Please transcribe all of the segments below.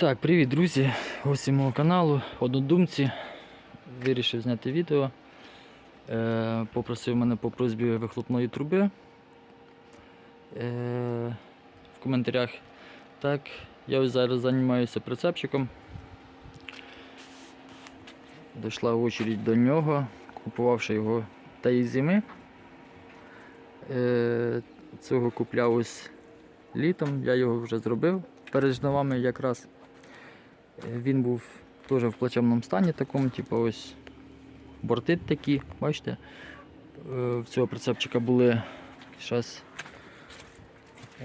Так, привіт, друзі! Гості мого каналу, однодумці. Вирішив зняти відео. Е, попросив мене по просьбі вихлопної труби е, в коментарях. Так, я ось зараз займаюся прицепчиком. Дійшла очередь до нього, купувавши його тієї зими. Е, цього купляв ось літом, я його вже зробив перед жнивами якраз. Він був теж в плачевному стані такому, типу ось борти такі, бачите? Е, В цього прицепчика були зараз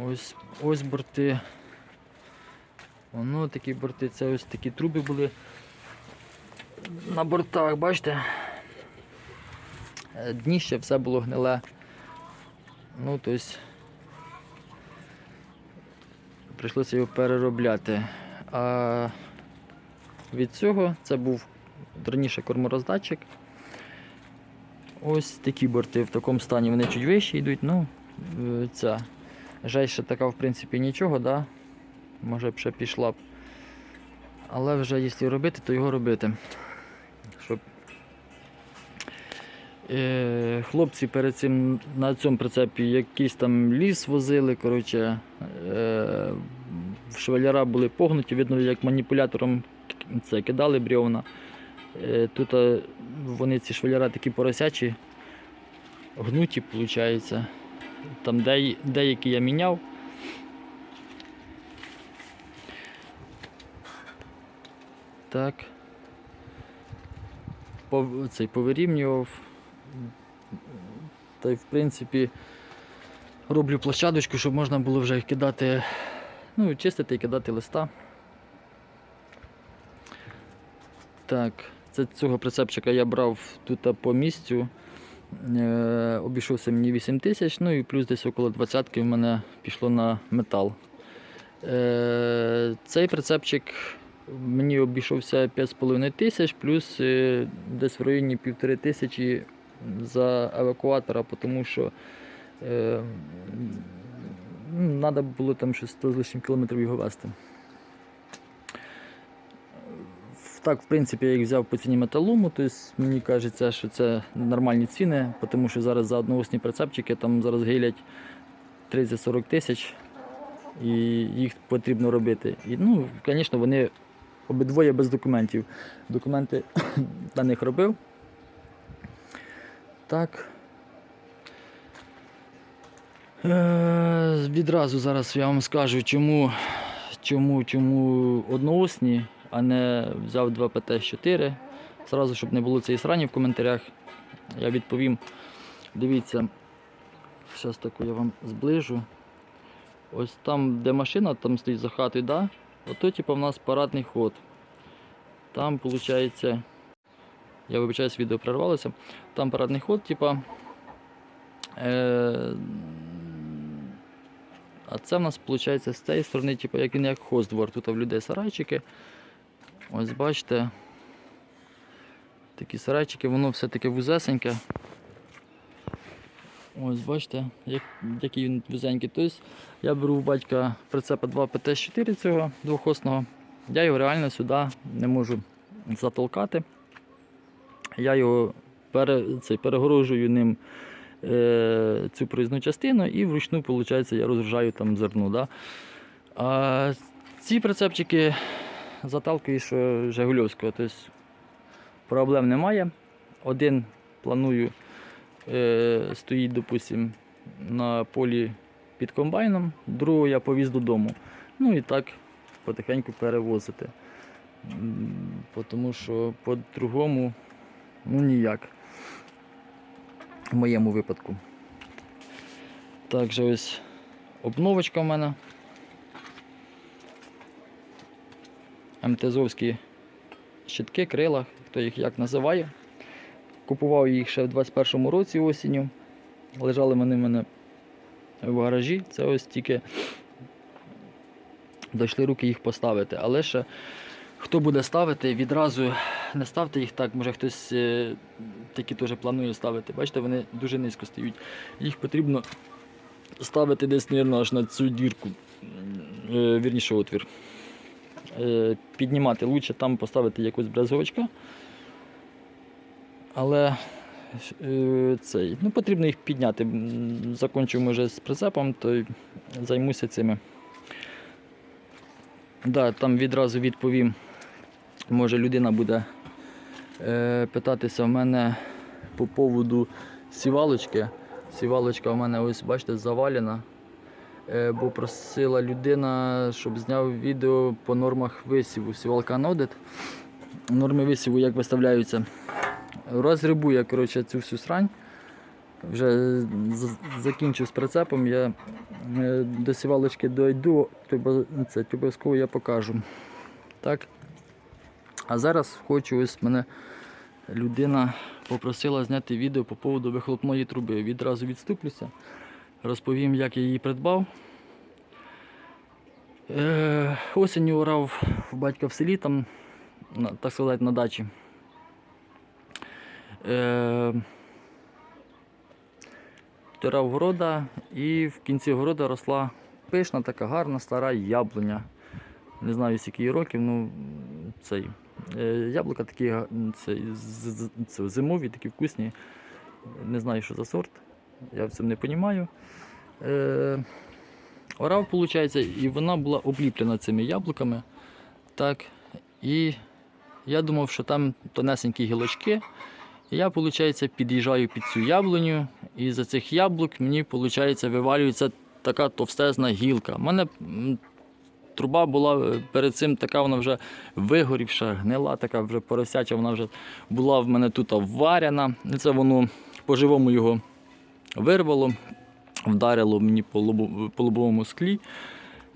ось, ось борти. Воно такі борти, це ось такі труби були на бортах, бачите? Е, Дніще все було гниле. Ну, тобто прийшлося його переробляти. А від цього це був раніше кормороздатчик. Ось такі борти в такому стані, вони чуть вище йдуть. Ну, е, ця жейша така, в принципі, нічого, да? може б ще пішла б. Але вже якщо робити, то його робити. Щоб Е, Хлопці перед цим на цьому прицепі якийсь там ліс возили. Коротше, е, швеляра були погнуті, видно, як маніпулятором це кидали бревна. Е, Тут е, вони ці швеляра такі поросячі, гнуті, виходить. Там де, деякі я міняв. Так. Цей повирівнював. Та й в принципі роблю площадочку, щоб можна було вже кидати, ну, чистити і кидати листа. Так, це цього прицепчика я брав тут по місцю. Е, обійшовся мені 8 тисяч, ну і плюс десь около 20 в мене пішло на метал. Е, цей прицепчик мені обійшовся 5,5 тисяч, плюс е, десь в районі півтори тисячі за евакуатора, тому що треба було там щось 100 з лишнім кілометрів його вести. В- Так, в принципі, я їх взяв по ціні металому, тобто мені кажеться, що це нормальні ціни, тому що зараз за одноосні прицепчики там зараз гилять 30-40 тисяч і їх потрібно робити. І, ну, звісно, вони обидвоє без документів. Документи на них робив. Так. Е, відразу зараз я вам скажу, чому, чому, чому одноосні, а не взяв 2 ПТ-4. Зразу, щоб не було цієї срані в коментарях, я відповім. Дивіться, зараз таку я вам зближу. Ось там, де машина, там стоїть за хатою, да? ото типу, в нас парадний ход. Там, виходить, я вибачаюсь, відео прервалося. Там парадний ход, типа. Е, а це в нас виходить з цієї сторони, типу, як він як хоздвор. Тут в людей сарайчики. Ось бачите. Такі сарайчики, воно все таке вузесеньке. Ось бачите, як, який він вузенький. Тобто я беру у батька прицепа 2 ПТ-4 цього двохосного. Я його реально сюди не можу затолкати. Я його пере, це, перегорожую ним е, цю проїзну частину і вручну виходить, я розгружаю там зерно. Да? А ці прицепчики заталкуєш е, Жигульовського, тобто проблем немає. Один планую е, стоїть, допустим, на полі під комбайном, другого я повіз додому. Ну і так потихеньку перевозити. Тому що по-другому ну ніяк. В моєму випадку. Також ось обновочка в мене. МТЗовські щитки, крила, хто їх як називає. Купував їх ще в 21-му році осінню. Лежали вони в мене в гаражі. Це ось тільки дійшли руки їх поставити. Але ще хто буде ставити, відразу не ставте їх так, може хтось е, такі теж планує ставити. Бачите, вони дуже низько стають. Їх потрібно ставити десь, мабуть, аж на цю дірку, е, вірніше отвір. Е, піднімати. Лучше там поставити якусь брезовочка. Але е, цей, ну, потрібно їх підняти. М, Закончу може з прицепом, то займуся цими. Да, там відразу відповім. Може людина буде е, питатися в мене по поводу сівалочки. Сівалочка в мене ось, бачите, завалена. Е, бо просила людина, щоб зняв відео по нормах висіву. Сівалка Нодет. Норми висіву як виставляються. Розгребу я коротше, цю всю срань. Вже закінчив з прицепом, я е, до сівалочки дойду, це обов'язково я покажу. Так. А зараз хочу, ось мене людина попросила зняти відео по поводу вихлопної труби. Відразу відступлюся, розповім, як я її придбав. Е, осінню орав в батька в селі, там, так сказати, на дачі. Е, Тирав города і в кінці города росла пишна, така гарна стара яблуня. Не знаю, скільки їй років, ну цей. Е, яблука такі це, зимові, такі вкусні. Не знаю, що за сорт. Я в цьому не розумію. Е, орав, виходить, і вона була обліплена цими яблуками. Так. І я думав, що там тонесенькі гілочки. Я, виходить, під'їжджаю під цю яблуню, і за цих яблук мені, виходить, вивалюється така товстезна гілка. У мене труба була е, перед цим така, вона вже вигорівша, гнила, така вже поросяча, вона вже була в мене тут варяна. Це воно по-живому його вирвало, вдарило мені по, лобу, по лобовому склі.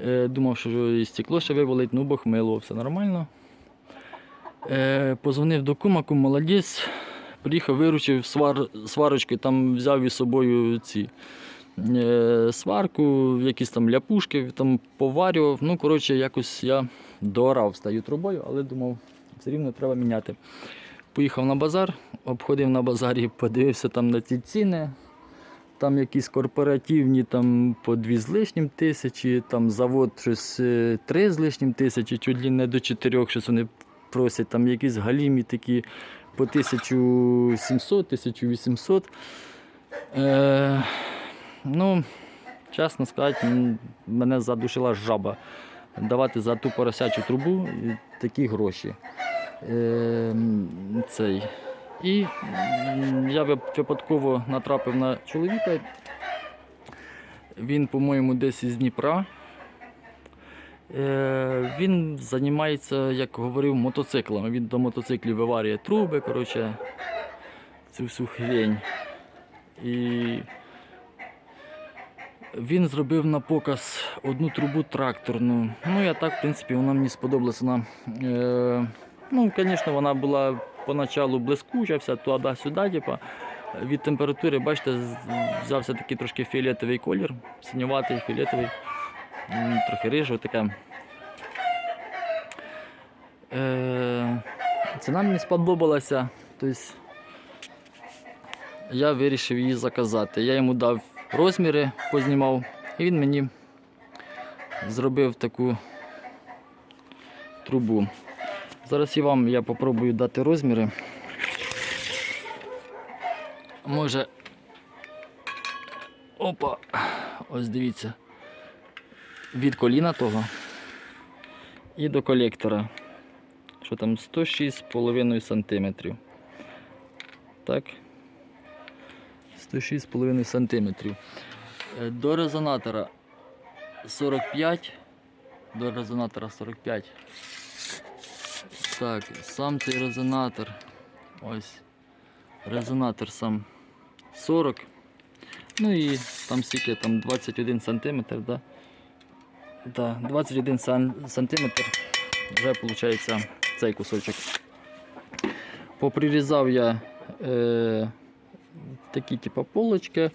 Е, думав, що і стекло ще вивалить, ну бог мило, все нормально. Е, позвонив до кума, кум молодець. Приїхав, виручив свар, сварочки, там взяв із собою ці е, сварку, якісь там ляпушки, там поварював. Ну, коротше, якось я доорав стаю трубою, але думав, все рівно треба міняти. Поїхав на базар, обходив на базарі, подивився там на ці ціни. Там якісь корпоративні там по дві з лишнім тисячі, там завод щось е, три з лишнім тисячі, чуть ли не до чотирьох, щось вони просять, там якісь галімі такі по 1700, 1800. Е, ну, чесно сказати, мене задушила жаба. Давати за ту поросячу трубу такі гроші. Е, цей. І я випадково натрапив на чоловіка. Він, по-моєму, десь із Дніпра. Е, Він займається, як говорив, мотоциклами. Він до мотоциклів виварює труби, коротше, цю всю хрень. І він зробив на показ одну трубу тракторну. Ну, я так, в принципі, вона мені сподобалася. Вона, е, ну, звісно, вона була поначалу блискуча, вся туди-сюди, типа. Від температури, бачите, взявся такий трошки фіолетовий колір, синюватий, фіолетовий. Трохи рижого таке. Е, ціна мені сподобалася. Тобто я вирішив її заказати. Я йому дав розміри, познімав, і він мені зробив таку трубу. Зараз і вам я попробую дати розміри. Може. Опа! Ось дивіться від коліна того і до колектора. Що там 106,5 см. Так. 106,5 см. Е, До резонатора 45. До резонатора 45. Так, сам цей резонатор. Ось. Резонатор сам 40. Ну і там скільки там 21 см, да? Да, 21 сан- сантиметр вже виходить цей кусочок. Поприрізав я е, такі типу полочки,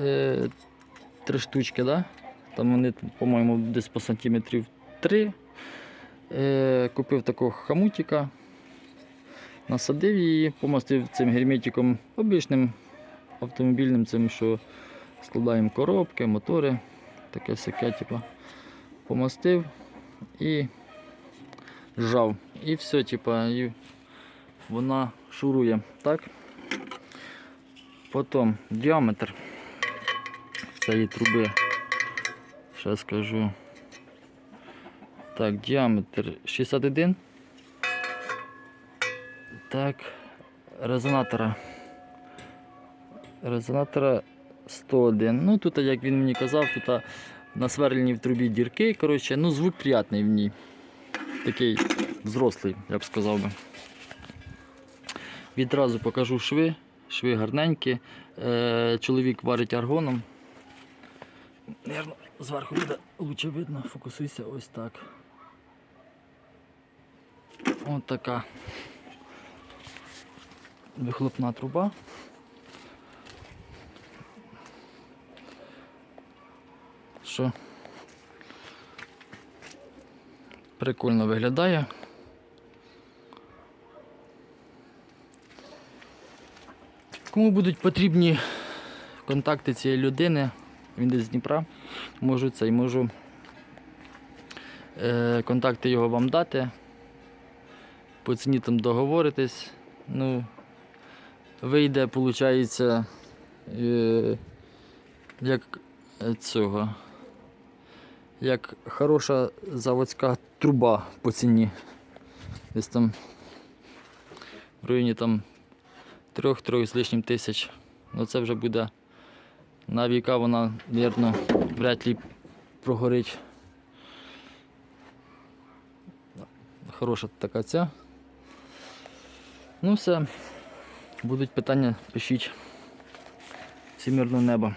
е, три штучки, да? там вони, по-моєму, десь по сантиметрів 3. Е, купив такого хамутика, насадив її, помастив цим герметиком обичним автомобільним, цим, що складаємо коробки, мотори, таке всяке, типу помастив і жав. І все, типа, і вона шурує. Так? Потім діаметр цієї труби. Зараз скажу. Так, діаметр 61. Так, резонатора. Резонатора 101. Ну тут, як він мені казав, тут насверлені в трубі дірки. Коротше, ну звук приятний в ній. Такий взрослий, я б сказав би. Відразу покажу шви. Шви гарненькі. Е, чоловік варить аргоном. Наверно, зверху буде лучше видно, фокусуйся ось так. Ось така вихлопна труба. Що прикольно виглядає. Кому будуть потрібні контакти цієї людини, він десь з Дніпра, можу це і можу е, контакти його вам дати. По ціні там договоритись. Ну, вийде, виходить, е, як цього. Як хороша заводська труба по ціні. Десь там в районі там трьох-трьох з лишнім тисяч. Ну це вже буде на віка вона, мабуть, вряд ли прогорить. Хороша така ця. Ну все. Будуть питання, пишіть. Всі небо.